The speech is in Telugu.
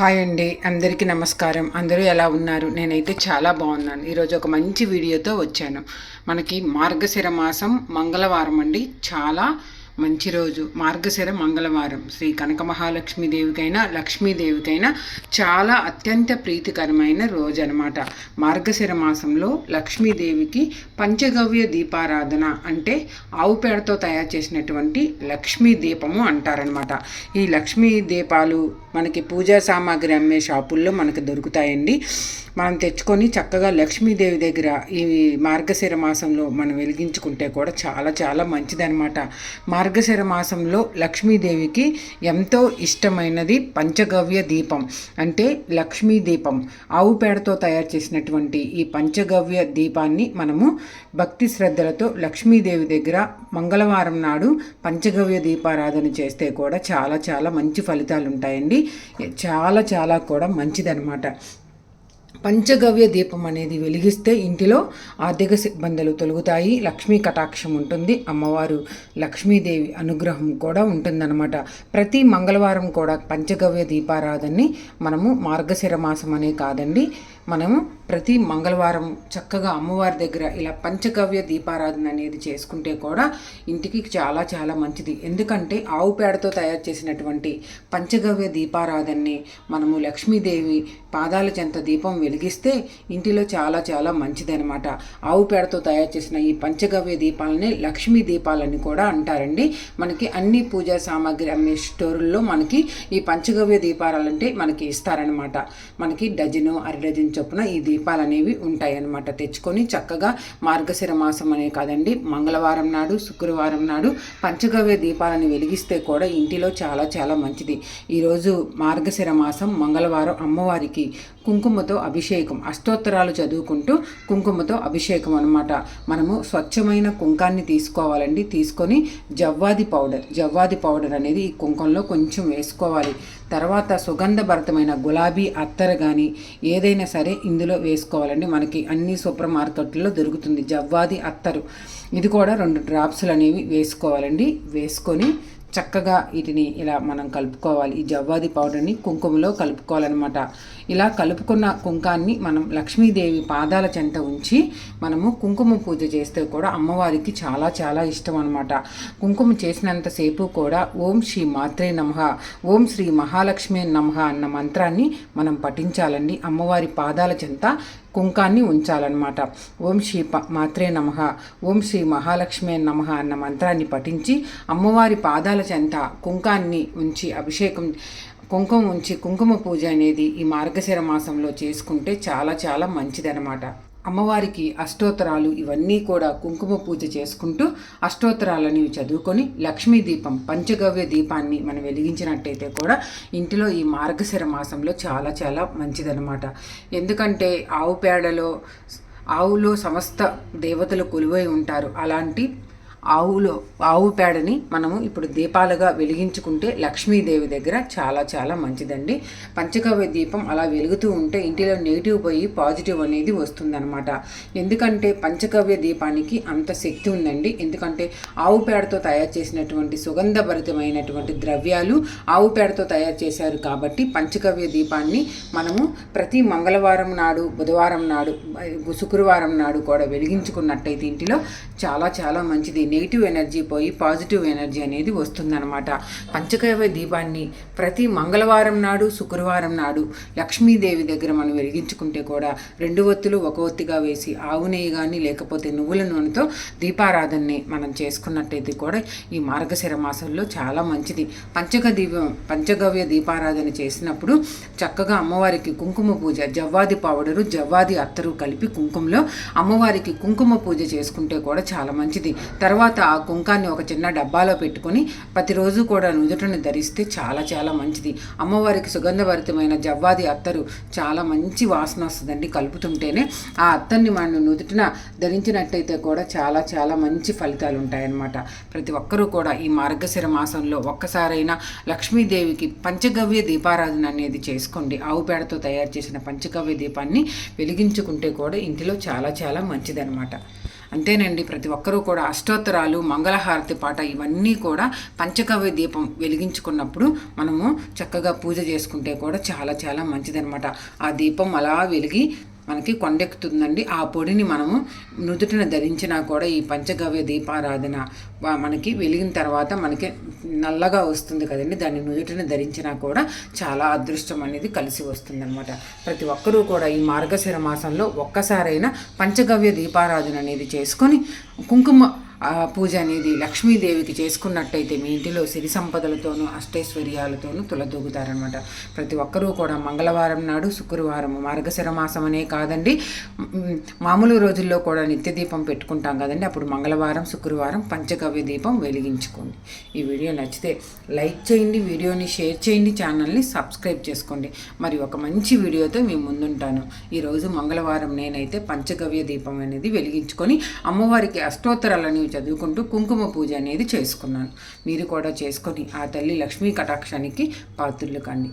హాయ్ అండి అందరికీ నమస్కారం. అందరూ ఎలా ఉన్నారు? నేనైతే చాలా బాగున్నాను. ఈరోజు ఒక మంచి వీడియోతో వచ్చాను. మనకి మార్గశిర మాసం మంగళవారం అండి. చాలా మంచి రోజు. మార్గశిర మంగళవారం. శ్రీ కనక మహాలక్ష్మీదేవికైనా లక్ష్మీదేవికైనా చాలా అత్యంత ప్రీతికరమైన రోజు అనమాట మార్గశిర మాసంలో లక్ష్మీదేవికి పంచగవ్య దీపారాధన అంటే ఆవు పేడతో తయారు చేసినటువంటి లక్ష్మీ దీపము అంటారనమాట. ఈ లక్ష్మీ దీపాలు మనకి పూజా సామాగ్రి అమ్మే షాపుల్లో మనకు దొరుకుతాయండి. మనం తెచ్చుకొని చక్కగా లక్ష్మీదేవి దగ్గర ఈ మార్గశిర మాసంలో మనం వెలిగించుకుంటే కూడా చాలా చాలా మంచిదనమాట. మార్గశిర మాసంలో లక్ష్మీదేవికి ఎంతో ఇష్టమైనది పంచగవ్య దీపం. అంటే లక్ష్మీ దీపం. ఆవు పేడతో తయారు చేసినటువంటి ఈ పంచగవ్య దీపాన్ని మనము భక్తి శ్రద్ధలతో లక్ష్మీదేవి దగ్గర మంగళవారం నాడు పంచగవ్య దీపారాధన చేస్తే కూడా చాలా చాలా మంచి ఫలితాలు ఉంటాయండి చాలా చాలా కూడా మంచిదనమాట పంచగవ్య దీపం అనేది వెలిగిస్తే ఇంటిలో ఆర్థిక ఇబ్బందులు తొలుగుతాయి. లక్ష్మీ కటాక్షం ఉంటుంది. అమ్మవారు లక్ష్మీదేవి అనుగ్రహం కూడా ఉంటుందన్నమాట. ప్రతి మంగళవారం కూడా పంచగవ్య దీపారాధనని మనము మార్గశిర మాసం అనే కాదండి మనము ప్రతి మంగళవారం చక్కగా అమ్మవారి దగ్గర ఇలా పంచగవ్య దీపారాధన అనేది చేసుకుంటే కూడా ఇంటికి చాలా చాలా మంచిది. ఎందుకంటే ఆవు పేడతో తయారు చేసినటువంటి పంచగవ్య దీపారాధనని మనము లక్ష్మీదేవి పాదాల చెంత దీపం వెలిగిస్తే ఇంటిలో చాలా చాలా మంచిదనమాట ఆవు పేడతో తయారు చేసిన ఈ పంచగవ్య దీపాలని లక్ష్మీ దీపాలని కూడా అంటారండి. మనకి అన్ని పూజా సామాగ్రి అమ్మే స్టోరుల్లో మనకి ఈ పంచగవ్య దీపారాలంటే మనకి ఇస్తారనమాట మనకి డజను అర డజన్ చొప్పున ఈ దీపాలు అనేవి ఉంటాయి అన్నమాట తెచ్చుకొని చక్కగా మార్గశిర మాసం అనే కాదండి మంగళవారం నాడు శుక్రవారం నాడు పంచగవ్య దీపాలను వెలిగిస్తే కూడా ఇంటిలో చాలా చాలా మంచిది. ఈరోజు మార్గశిర మాసం మంగళవారం అమ్మవారికి కుంకుమతో అభిషేకం. అష్టోత్తరాలు చదువుకుంటూ కుంకుమతో అభిషేకం అనమాట మనము స్వచ్ఛమైన కుంకాన్ని తీసుకోవాలండి. తీసుకొని జవ్వాది పౌడర్ జవ్వాది పౌడర్ అనేది ఈ కుంకంలో కొంచెం వేసుకోవాలి. తర్వాత సుగంధభరితమైన గులాబీ అత్తర కానీ ఏదైనా సరే ఇందులో వేసుకోవాలండి. మనకి అన్ని సూపర్ మార్కెట్లో దొరుకుతుంది జవ్వాది అత్తరు. ఇది కూడా రెండు డ్రాప్స్లు అనేవి వేసుకోవాలండి. వేసుకొని చక్కగా వీటిని ఇలా మనం కలుపుకోవాలి. ఈ జవ్వాది పౌడర్ని కుంకుమలో కలుపుకోవాలన్నమాట. ఇలా కలుపుకున్న కుంకాన్ని మనం లక్ష్మీదేవి పాదాల చెంత ఉంచి మనము కుంకుమ పూజ చేస్తే కూడా అమ్మవారికి చాలా చాలా ఇష్టం అనమాట కుంకుమ చేసినంతసేపు కూడా ఓం శ్రీ మాత్రే నమ ఓం శ్రీ మహాలక్ష్మి నమహ అన్న మంత్రాన్ని మనం పఠించాలండి. అమ్మవారి పాదాల చెంత కుంకాన్ని ఉంచాలన్నమాట. ఓం శ్రీ ప మాత్రే నమ. ఓం శ్రీ మహాలక్ష్మి నమ అన్న మంత్రాన్ని పఠించి అమ్మవారి పాదాల చెంత కుంకాన్ని ఉంచి అభిషేకం కుంకుమ ఉంచి కుంకుమ పూజ అనేది ఈ మార్గశిర మాసంలో చేసుకుంటే చాలా చాలా మంచిదనమాట అమ్మవారికి అష్టోత్తరాలు ఇవన్నీ కూడా కుంకుమ పూజ చేసుకుంటూ అష్టోత్తరాలని చదువుకొని లక్ష్మీ దీపం పంచగవ్య దీపాన్ని మనం వెలిగించినట్టయితే కూడా ఇంటిలో ఈ మార్గశిర మాసంలో చాలా చాలా మంచిదనమాట ఎందుకంటే ఆవు పేడలో ఆవులో సమస్త దేవతలు కొలువై ఉంటారు. అలాంటి ఆవులో ఆవు పేడని మనము ఇప్పుడు దీపాలుగా వెలిగించుకుంటే లక్ష్మీదేవి దగ్గర చాలా చాలా మంచిదండి. పంచకవ్య దీపం అలా వెలుగుతూ ఉంటే ఇంటిలో నెగిటివ్ పోయి పాజిటివ్ అనేది వస్తుందన్నమాట. ఎందుకంటే పంచకవ్య దీపానికి అంత శక్తి ఉందండి. ఎందుకంటే ఆవు పేడతో తయారు చేసినటువంటి సుగంధభరితమైనటువంటి ద్రవ్యాలు ఆవు పేడతో తయారు చేశారు కాబట్టి పంచకవ్య దీపాన్ని మనము ప్రతి మంగళవారం నాడు బుధవారం నాడు శుక్రవారం నాడు కూడా వెలిగించుకున్నట్టయితే ఇంటిలో చాలా చాలా మంచిది. నెగిటివ్ ఎనర్జీ పోయి పాజిటివ్ ఎనర్జీ అనేది వస్తుందన్నమాట. పంచకైవ దీపాన్ని ప్రతి మంగళవారం నాడు శుక్రవారం నాడు లక్ష్మీదేవి దగ్గర మనం వెలిగించుకుంటే కూడా రెండు ఒత్తులు ఒక ఒత్తిగా వేసి ఆవు నెయ్యి కానీ లేకపోతే నువ్వుల నూనెతో దీపారాధనని మనం చేసుకున్నట్టయితే కూడా ఈ మార్గశిర మాసంలో చాలా మంచిది. పంచగ దీపం పంచగవ్య దీపారాధన చేసినప్పుడు చక్కగా అమ్మవారికి కుంకుమ పూజ జవ్వాది పౌడరు జవ్వాది అత్తరు కలిపి కుంకుమలో అమ్మవారికి కుంకుమ పూజ చేసుకుంటే కూడా చాలా మంచిది. తర్వాత తర్వాత ఆ కుంకాన్ని ఒక చిన్న డబ్బాలో పెట్టుకొని ప్రతిరోజు కూడా నుదుటను ధరిస్తే చాలా చాలా మంచిది. అమ్మవారికి సుగంధభరితమైన జవ్వాది అత్తరు చాలా మంచి వాసన వస్తుందండి కలుపుతుంటేనే. ఆ అత్తర్ని మనం నుదుటిన ధరించినట్టయితే కూడా చాలా చాలా మంచి ఫలితాలు ఉంటాయన్నమాట. ప్రతి ఒక్కరూ కూడా ఈ మార్గశిర మాసంలో ఒక్కసారైనా లక్ష్మీదేవికి పంచగవ్య దీపారాధన అనేది చేసుకోండి. ఆవు పేడతో తయారు చేసిన పంచగవ్య దీపాన్ని వెలిగించుకుంటే కూడా ఇంటిలో చాలా చాలా మంచిదన్నమాట. అంతేనండి ప్రతి ఒక్కరూ కూడా అష్టోత్తరాలు మంగళహారతి పాట ఇవన్నీ కూడా పంచకవ్య దీపం వెలిగించుకున్నప్పుడు మనము చక్కగా పూజ చేసుకుంటే కూడా చాలా చాలా మంచిదనమాట ఆ దీపం అలా వెలిగి మనకి కొండెక్కుతుందండి. ఆ పొడిని మనము నుదుటిన ధరించినా కూడా ఈ పంచగవ్య దీపారాధన మనకి వెలిగిన తర్వాత మనకి నల్లగా వస్తుంది కదండి. దాన్ని నుదుటిన ధరించినా కూడా చాలా అదృష్టం అనేది కలిసి వస్తుంది ప్రతి ఒక్కరూ కూడా ఈ మార్గశిర మాసంలో ఒక్కసారైనా పంచగవ్య దీపారాధన అనేది చేసుకొని కుంకుమ ఆ పూజ అనేది లక్ష్మీదేవికి చేసుకున్నట్టయితే మీ ఇంటిలో సిరి సంపదలతోనూ అష్టైశ్వర్యాలతోనూ తులదూగుతారనమాట ప్రతి ఒక్కరూ కూడా మంగళవారం నాడు శుక్రవారం మార్గశిర మాసం అనే కాదండి మామూలు రోజుల్లో కూడా నిత్య దీపం పెట్టుకుంటాం కదండి. అప్పుడు మంగళవారం శుక్రవారం పంచగవ్య దీపం వెలిగించుకోండి. ఈ వీడియో నచ్చితే లైక్ చేయండి వీడియోని షేర్ చేయండి ఛానల్ని సబ్స్క్రైబ్ చేసుకోండి. మరి ఒక మంచి వీడియోతో మేము ముందుంటాను. ఈరోజు మంగళవారం నేనైతే పంచగవ్య దీపం అనేది వెలిగించుకొని అమ్మవారికి అష్టోత్తరాలని చదువుకుంటూ కుంకుమ పూజ అనేది చేసుకున్నాను. మీరు కూడా చేసుకొని ఆ తల్లి లక్ష్మీ కటాక్షానికి పాత్రులు కండి.